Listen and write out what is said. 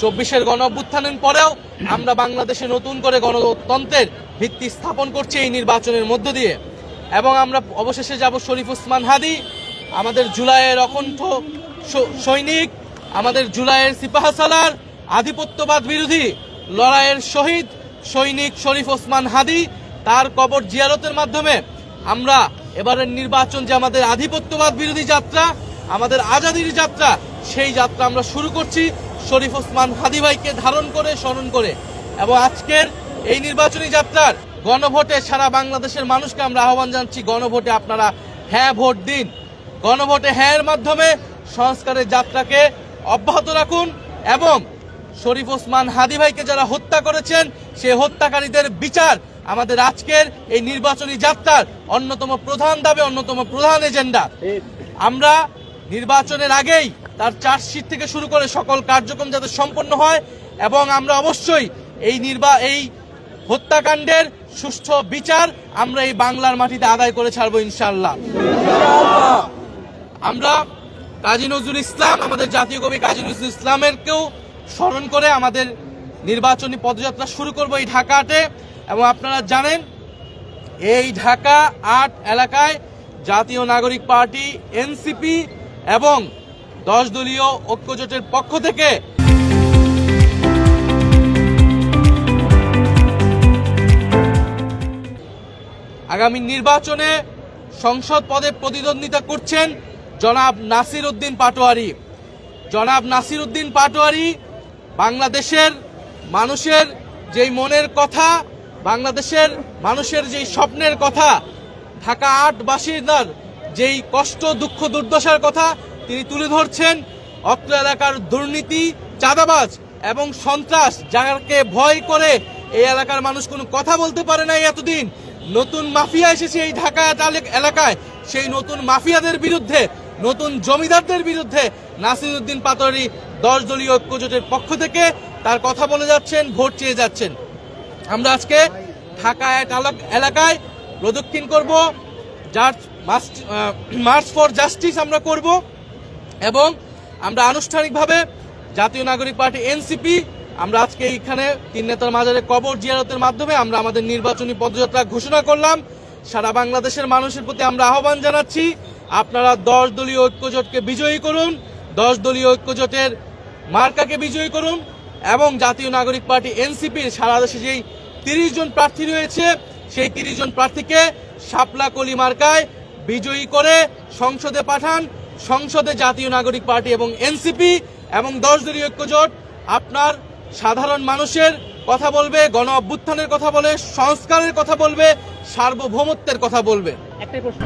চব্বিশের গণ অভ্যুত্থানের পরেও আমরা বাংলাদেশে নতুন করে গণতন্ত্রের ভিত্তি স্থাপন করছি এই নির্বাচনের মধ্য দিয়ে। এবং আমরা অবশেষে যাব শরীফ ওসমান হাদি, আমাদের জুলাইয়ের অকণ্ঠ সৈনিক, আমাদের জুলাইয়ের সিপাহসালার আধিপত্যবাদ বিরোধী লড়াইয়ের শহীদ সৈনিক শরীফ ওসমান হাদি, তার কবর জিয়ারতের মাধ্যমে আমরা এবারের নির্বাচন যে আমাদের আধিপত্যবাদ বিরোধী যাত্রা, আমাদের আজাদির যাত্রা, সেই যাত্রা আমরা শুরু করছি। শরীফ ওসমান হাদি ভাইকে ধারণ করে স্মরণ করে। এবং আজকের এই নির্বাচনী যাত্রার গণভোটে সারা বাংলাদেশের মানুষকে আমরা আহ্বান জানাচ্ছি গণভোটে আপনারা হ্যাঁ ভোট দিন। গণভোটে হ্যাঁ এর মাধ্যমে সংস্কারের যাত্রাকে অব্যাহত রাখুন এবং শরীফ ওসমান হাদি ভাইকে যারা হত্যা করেছেন সেই হত্যাকারীদের বিচার আমাদের আজকের এই নির্বাচনী যাত্রার অন্যতম প্রধান দাবি অন্যতম প্রধান এজেন্ডা। আমরা নির্বাচনের আগেই তার চার্জশিট থেকে শুরু করে সকল কার্যক্রম যাতে সম্পন্ন হয় এবং আমরা অবশ্যই এই নির্বা, এই হত্যাকাণ্ডের সুষ্ঠু বিচার আমরা এই বাংলার মাটিতে আদায় করে ছাড়বো ইনশাল্লাহ আমরা কাজী নজরুল ইসলাম, আমাদের জাতীয় কবি কাজী নজরুল ইসলামেরকেও স্মরণ করে আমাদের নির্বাচনী পদযাত্রা শুরু করব এই ঢাকাতে এবং আপনারা জানেন, এই ঢাকা আট এলাকায় জাতীয় নাগরিক পার্টি, এনসিপি এবং দশ দলীয় ঐক্যজোটের পক্ষ থেকে আগামী নির্বাচনে সংসদ পদে প্রতিদ্বন্দ্বিতা করছেন জনাব নাসির উদ্দিন পাটোয়ারি। জনাব নাসির উদ্দিন পাটোয়ারি বাংলাদেশের মানুষের যেই মনের কথা, বাংলাদেশের মানুষের যেই স্বপ্নের কথা, ঢাকা আট বাসিন্দার যেই কষ্ট, দুঃখ, দুর্দশার কথা তিনি তুলে ধরছেন অত্র এলাকার দুর্নীতি, চাঁদাবাজ এবং সন্ত্রাস যাকে ভয় করে এই এলাকার মানুষ কোনো কথা বলতে পারে না এতদিন। নতুন মাফিয়া এসেছে এই ঢাকা এলাক- এলাকায়। সেই নতুন মাফিয়াদের বিরুদ্ধে, নতুন জমিদারদের বিরুদ্ধে নাসিরুদ্দিন পাতরি দশ দলীয় ঐক্যজোটের পক্ষ থেকে তার কথা বলে যাচ্ছেন, ভোট চেয়ে যাচ্ছেন। আমরা আজকে ঢাকা এলাকায় প্রদক্ষিণ করব। যার মার্চ ফর জাস্টিস আমরা করব এবং আমরা আনুষ্ঠানিকভাবে জাতীয় নাগরিক পার্টি এনসিপি আমরা আজকে এইখানে তিন নেতার মাজারে কবর জিয়ারতের মাধ্যমে আমরা আমাদের নির্বাচনী পদযাত্রা ঘোষণা করলাম। সারা বাংলাদেশের মানুষের প্রতি আমরা আহ্বান জানাচ্ছি। আপনারা দশ দলীয় ঐক্যজোটকে বিজয়ী করুন, দশ দলীয় ঐক্যজোটের মার্কাকে বিজয়ী করুন এবং জাতীয় নাগরিক পার্টি এনসিপির সারা দেশে যেই তিরিশ জন প্রার্থী রয়েছে, সেই তিরিশ জন প্রার্থীকে শাপলা কলি মার্কায় বিজয়ী করে সংসদে পাঠান। সংসদে জাতীয় নাগরিক পার্টি এবং এনসিপি এবং দশ দলীয় ঐক্যজোট। আপনার সাধারণ মানুষের কথা বলবে, গণ অভ্যুত্থানের কথা বলে, সংস্কারের কথা বলবে, সার্বভৌমত্বের কথা বলবে। একটাই প্রশ্ন।